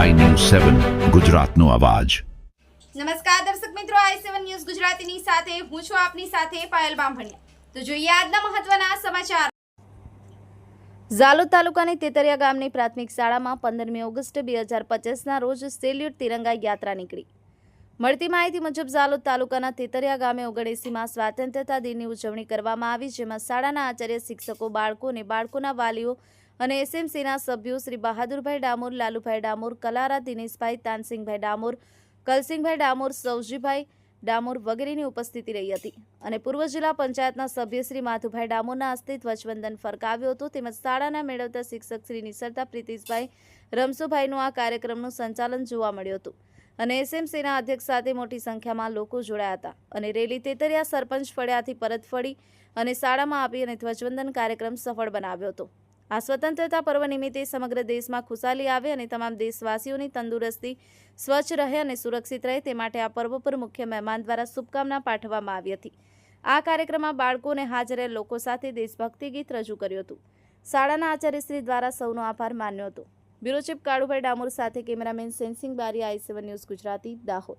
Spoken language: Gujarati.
સેવન ગુજરાતનો અવાજ. નમસ્કાર દર્શક મિત્રો આઈ સેવન ન્યૂઝ ગુજરાતીની સાથે, હું છું આપની સાથે પાયલ બામભણિયા. તો જોઈએ આજના મહત્વના સમાચાર. ઝાલોદ તાલુકાની તેતરિયા ગામની પ્રાથમિક શાળામાં પંદરમી ઓગસ્ટ બે હજાર પચીસના રોજ સેલ્યુટ તિરંગા યાત્રા નીકળી. મળતી માહિતી મુજબ, ઝાલોદ તાલુકાના તેતરિયા ગામે ઓગણએંસીમાં સ્વાતંત્રતા દિનની ઉજવણી કરવામાં આવી, જેમાં શાળાના આચાર્ય શિક્ષકો, બાળકો અને બાળકોના વાલીઓ અને એસએમસીના સભ્યો શ્રી બહાદુરભાઈ ડામોર, લાલુભાઈ ડામોર, કલારા દિનેશભાઈ, તાનસિંહભાઈ ડામોર, કલસિંહભાઈ ડામોર સૌજીભાઈ ડામોર વગેરેની ઉપસ્થિતિ રહી હતી. અને પૂર્વ જિલ્લા પંચાયતના સભ્ય શ્રી માધુભાઈ ડામોરના હસ્તે ધ્વજવંદન ફરકાવ્યું હતું. તેમજ શાળાના મેળવતા શિક્ષક શ્રી નિસરતા પ્રીતિશભાઈ રમસુભાઈનું આ કાર્યક્રમનું સંચાલન જોવા મળ્યું હતું. અને એસએમસીના અધ્યક્ષ સાથે મોટી સંખ્યામાં લોકો જોડાયા હતા. અને રેલી તેતરિયા સરપંચ ફળ્યાથી પરત ફળી અને શાળામાં આપી અને ધ્વજવંદન કાર્યક્રમ સફળ બનાવ્યો હતો. આ સ્વતંત્રતા પર્વ નિમિત્તે સમગ્ર દેશમાં ખુશાલી આવે અને તમામ દેશવાસીઓની તંદુરસ્તી સ્વચ્છ રહે અને સુરક્ષિત રહે તે માટે આ પર્વ પર મુખ્ય મહેમાન દ્વારા શુભકામના પાઠવવામાં આવી હતી. આ કાર્યક્રમમાં બાળકોને હાજર લોકો સાથે દેશભક્તિ ગીત રજૂ કર્યું હતું. શાળાના આચાર્યશ્રી દ્વારા સૌનો આભાર માન્યો હતો. બ્યુરો કાળુભાઈ ડામોર સાથે કેમેરામેન સેન્સિંગ બારી I seven news Gujarati, Dahod.